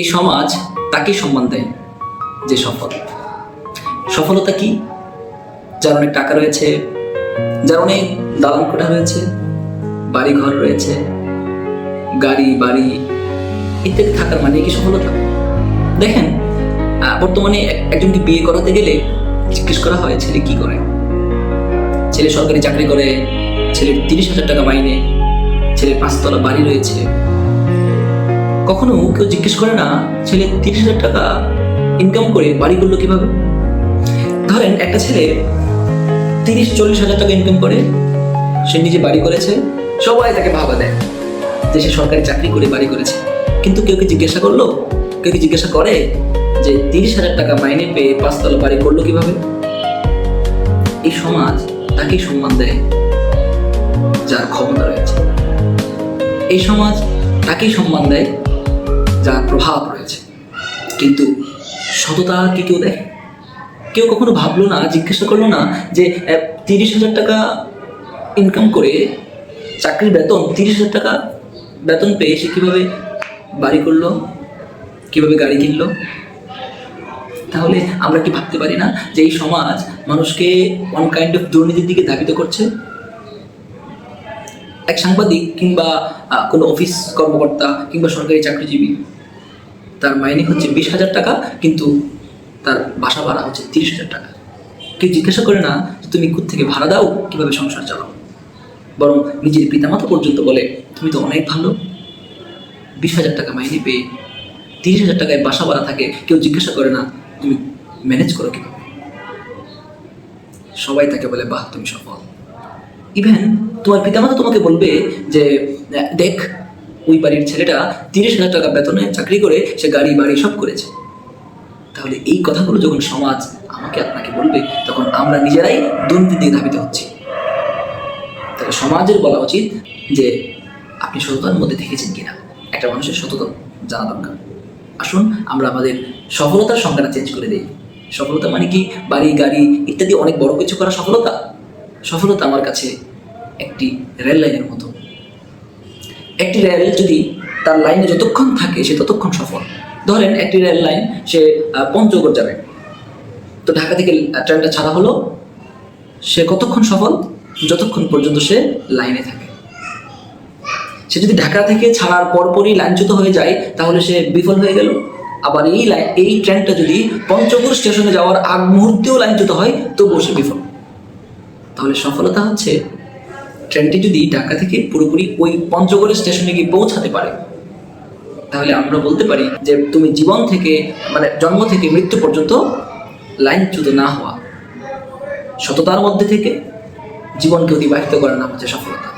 এই সমাজ তাকে সম্মান দেয় যে সফল। সফলতা কি? যার অনেক টাকা রয়েছে, যার অনেক দালান কোঠা রয়েছে বাড়ি ঘর রয়েছে, গাড়ি, বাড়ি ইত্যাদি থাকার মানে কি সফলতা? দেখেন বর্তমানে একজনকে বিয়ে করাতে গেলে জিজ্ঞেস করা হয়, ছেলে কি করে? ছেলে সরকারি চাকরি করে, ছেলের তিরিশ হাজার টাকা মাইনে, ছেলের পাঁচতলা বাড়ি রয়েছে কখনো কেউ জিজ্ঞেস করে না, ছেলে তিরিশ হাজার টাকা ইনকাম করে বাড়ি করল কীভাবে? ধরেন একটা ছেলে তিরিশ, চল্লিশ হাজার টাকা ইনকাম করে, সে নিজে বাড়ি করেছে, সবাই তাকে ভাবা দেয় যে সে সরকারি চাকরি করে বাড়ি করেছে। কিন্তু কেউ কি জিজ্ঞাসা করল? কেউ কি জিজ্ঞাসা করে যে তিরিশ হাজার টাকা মাইনে পেয়ে পাঁচতলা বাড়ি করল কীভাবে? এই সমাজ তাকেই সম্মান দেয়, যার ক্ষমতা রয়েছে। এই সমাজ তাকেই সম্মান দেয় যার প্রভাব রয়েছে। কিন্তু সততা কি কেউ দেখে? কেউ কখনো ভাবলো না, জিজ্ঞাসা করল না যে তিরিশ হাজার টাকা ইনকাম করে চাকরির বেতন, তিরিশ হাজার টাকা বেতন পেয়ে সে কীভাবে বাড়ি করল? কীভাবে গাড়ি কিনলো? তাহলে আমরা কি ভাবতে পারি না যে এই সমাজ মানুষকে ওয়ান কাইন্ড অফ দুর্নীতির দিকে ধাবিত করছে? এক সাংবাদিক কিংবা কোনো অফিস কর্মকর্তা কিংবা সরকারি চাকরিজীবী তার মাইনে হচ্ছে বিশ হাজার টাকা, কিন্তু তার বাসা ভাড়া হচ্ছে তিরিশ হাজার টাকা। কেউ জিজ্ঞাসা করে না যে তুমি থেকে ভাড়া দাও, কীভাবে সংসার চালাও? বরং নিজের পিতামাতা পর্যন্ত বলে, তুমি তো অনেক ভালো। বিশ হাজার টাকা মাইনে পেয়ে তিরিশ হাজার টাকায় বাসা ভাড়া থাকে, কেউ জিজ্ঞাসা করে না, তুমি ম্যানেজ করো কীভাবে? সবাই তাকে বলে, বাহ, তুমি সফল। ইভেন তোমার পিতামাতা তোমাকে বলবে যে, দেখ ওই বাড়ির ছেলেটা তিরিশ হাজার টাকা বেতনে চাকরি করে সে গাড়ি, বাড়ি সব করেছে। তাহলে এই কথাগুলো যখন সমাজ আমাকে আপনাকে বলবে, তখন আমরা নিজেরাই দুর্নীতি দিকে ধাবিত হচ্ছি। তাহলে সমাজের বলা উচিত যে, আপনি সততার মধ্যে থেকেছেন কিনা? একটা মানুষের সততা জানা দরকার। আসুন, আমরা আমাদের সফলতার সংজ্ঞাটা চেঞ্জ করে দিই। সফলতা মানে কি? বাড়ি, গাড়ি ইত্যাদি অনেক বড় কিছু করা সফলতা। সফলতা আমার কাছে একটি রেল লাইনের মতো। একটি রেল যদি তার লাইনে যতক্ষণ থাকে, সে ততক্ষণ সফল। ধরেন একটি রেল লাইন সে পঞ্চগড় যাবে। তো ঢাকা থেকে ট্রেনটা ছাড়া হলো। সে কতক্ষণ সফল? যতক্ষণ পর্যন্ত সে লাইনে থাকে। সে যদি ঢাকা থেকে ছাড়ার পরপরই লাইনচ্যুত হয়ে যায়, তাহলে সে বিফল হয়ে গেল। আবার এই লাইন এই ট্রেনটা যদি পঞ্চগড় স্টেশনে যাওয়ার আগ মুহূর্তেও লাইনচ্যুত হয়, তবুও সে বিফল। তাহলে সফলতা হচ্ছে ট্রেনটি যদি ঢাকা থেকে পুরোপুরি ওই পঞ্চগড় স্টেশনে গিয়ে পৌঁছাতে পারে, তাহলে আমরা বলতে পারি যে তুমি জীবন থেকে মানে জন্ম থেকে মৃত্যু পর্যন্ত লাইনচ্যুত না হওয়া, সততার মধ্যে থেকে জীবনকে অতিবাহিত করার নাম হচ্ছে সফলতা।